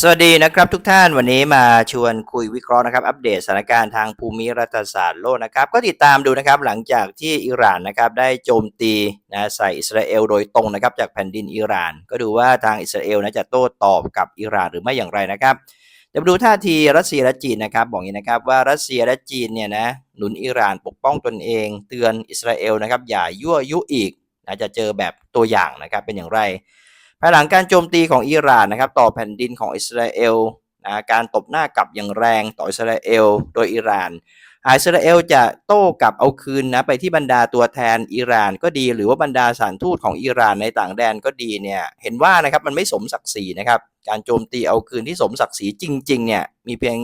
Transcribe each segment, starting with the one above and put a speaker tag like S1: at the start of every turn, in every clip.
S1: สวัสดีนะครับทุกท่านวันนี้มาชวนคุยวิเคราะห์นะครับ อัปเดตสถานการณ์ทางภูมิรัฐศาสตร์โลกนะครับ ก็ติดตามดูนะครับหลังจากที่อิหร่านนะครับได้โจมตีนะใส่อิสราเอลโดยตรงนะครับจากแผ่นดินอิหร่าน ก็ดูว่าทางอิสราเอลนะจะโต้ตอบกับอิหร่านหรือไม่อย่างไรนะครับเดี๋ยวดูท่าทีรัสเซียและจีนนะครับบอกอย่างนี้นะครับว่ารัสเซียและจีนเนี่ยนะหนุนอิหร่านปกป้องตนเอง เตือนอิสราเอลนะครับอย่ายั่วยุอีกนะจะเจอแบบตัวอย่างนะครับเป็นอย่างไรายหลังการโจมตีของอิหร่านนะครับต่อแผ่นดินของอิสราเอลนะการตบหน้ากลับอย่างแรงต่ออิสราเอล โดยอิหร่านหากอิสราเอลจะโต้กลับเอาคืนนะไปที่บรรดาตัวแทนอิหร่านก็ดี หรือว่าบรรดาสถารทูตของอิหร่านในต่างแดนก็ดีเนี่ยเห็นว่านะครับมันไม่สมศักดิ์ศรีนะครับการโจมตีเอาคืนที่สมศักดิ์ศรีจริงๆเนี่ยมีเพียง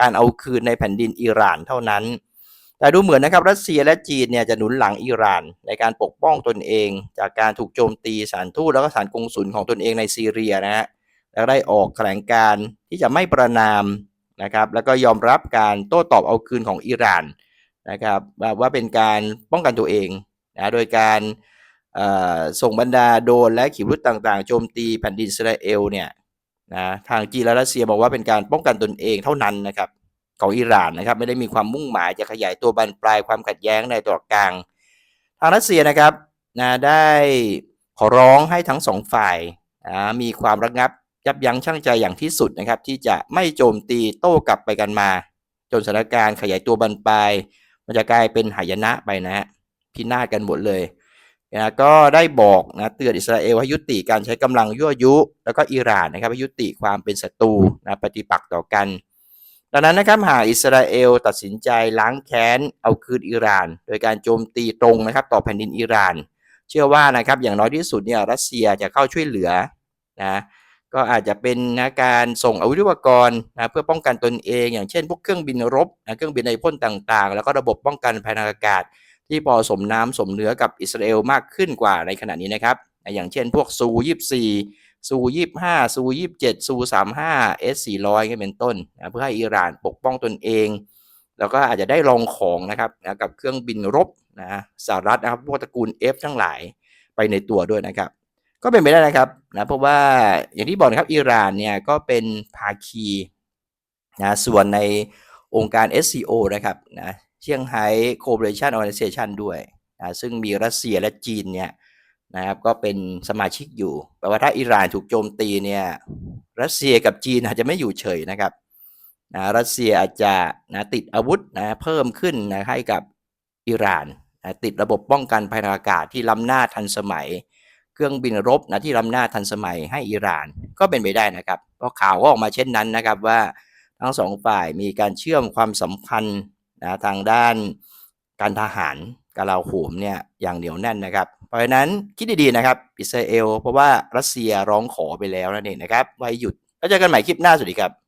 S1: การเอาคืนในแผ่นดินอิหร่านเท่านั้น แต่ดูเหมือนนะครับรัสเซียและจีนเนี่ยจะหนุนหลังอิหร่าน ในการปกป้องตนเอง จากการถูกโจมตีสารทูตแล้วก็สารกงสุลของตนเองในซีเรียนะฮะแล้วได้ออกแถลงการที่จะไม่ประนามนะครับแล้วก็ยอมรับการโต้ตอบเอาคืนของอิหร่านนะครับว่าว่าเป็นการป้องกันตัวเองนะโดยการส่งบรรดาโดรนและขีปนาวุธต่างๆ โจมตีแผ่นดินอิสราเอลเนี่ยนะทางจีนและรัสเซียบอกว่าเป็นการป้องกันตนเองเท่านั้นนะครับ ของอิหร่านนะครับไม่ได้มีความมุ่งหมายจะขยายตัวบานปลายความขัดแย้งในตะวันออกลาง ทางรัสเซียนะครับนะได้ขอร้องให้ทั้งสองฝ่ายนะมีความระงับยับยั้งชั่งใจอย่างที่สุดนะครับ ที่จะไม่โจมตีโต้กลับไปกันมา จนสถานการณ์ขยายตัวบานปลาย มันจะกลายเป็นหายนะไปนะฮะพินาศกันหมดเลยนะก็ได้บอกนะเตือนอิสราเอลให้ยุติการใช้กำลังยั่วยุ แล้วก็อิหร่านนะครับให้ยุติความเป็นศัตรูนะปฏิปักษ์ต่อกัน ดังนั้นนะครับหากอิสราเอลตัดสินใจล้างแค้นเอาคืนอิหร่าน โดยการโจมตีตรงนะครับต่อแผ่นดินอิหร่าน เชื่อว่านะครับอย่างน้อยที่สุดเนี่ยรัสเซียจะเข้าช่วยเหลือนะก็อาจจะเป็นนะการส่งอาวุธยุทโธปกรณ์นะเพื่อป้องกันตนเอง อย่างเช่น พวกเครื่องบินรบนะเครื่องบินในพ่นต่างๆ แล้วก็ระบบป้องกันภายในอากาศ ที่พอสมน้ำสมเนื้อกับอิสราเอลมากขึ้นกว่าในขณะนี้นะครับ อย่างเช่นพวกซู 24 ซูยี่ห้าซูยี่เจ็ดซูสามห้าเอสสี่ร้อยเป็นต้นนะเพื่อให้อิหร่านปกป้องตนเอง แล้วก็อาจจะได้ลองของนะครับนะกับเครื่องบินรบนะสหรัฐนะครับพวกตระกูล F ทั้งหลายไปในตัวด้วยนะครับ ก็เป็นไปได้นะครับนะเพราะว่าอย่างที่บอกนะครับอิหร่านเนี่ยก็เป็นภาคีนะส่วนในองค์การ SCO นะครับนะเชียงไฮ้ Cooperation Organization ด้วยนะซึ่งมีรัสเซียและจีนเนี่ย นะครับก็เป็นสมาชิกอยู่แปลว่าถ้าอิหร่านถูกโจมตีเนี่ยรัสเซียกับจีนอาจจะไม่อยู่เฉยนะครับนะรัสเซียอาจจะนะติดอาวุธนะเพิ่มขึ้นนะให้กับอิหร่านนะติดระบบป้องกันภายนอากาศที่ล้ำหน้าทันสมัย เครื่องบินรบนะที่ล้ำหน้าทันสมัยให้อิหร่านก็เป็นไปได้นะครับ เพราะข่าวก็ออกมาเช่นนั้นนะครับว่าทั้งสองฝ่ายมีการเชื่อมความสัมพันธ์นะทางด้านการทหารกลาโหมเนี่ยอย่างเหนียวแน่นนะครับ เพราะฉะนั้นคิดดีๆนะครับอิสราเอลเพราะว่ารัสเซียร้องขอไปแล้วนั่นเองนะครับไว้หยุดแล้วเจอกันใหม่คลิปหน้าสวัสดีครับ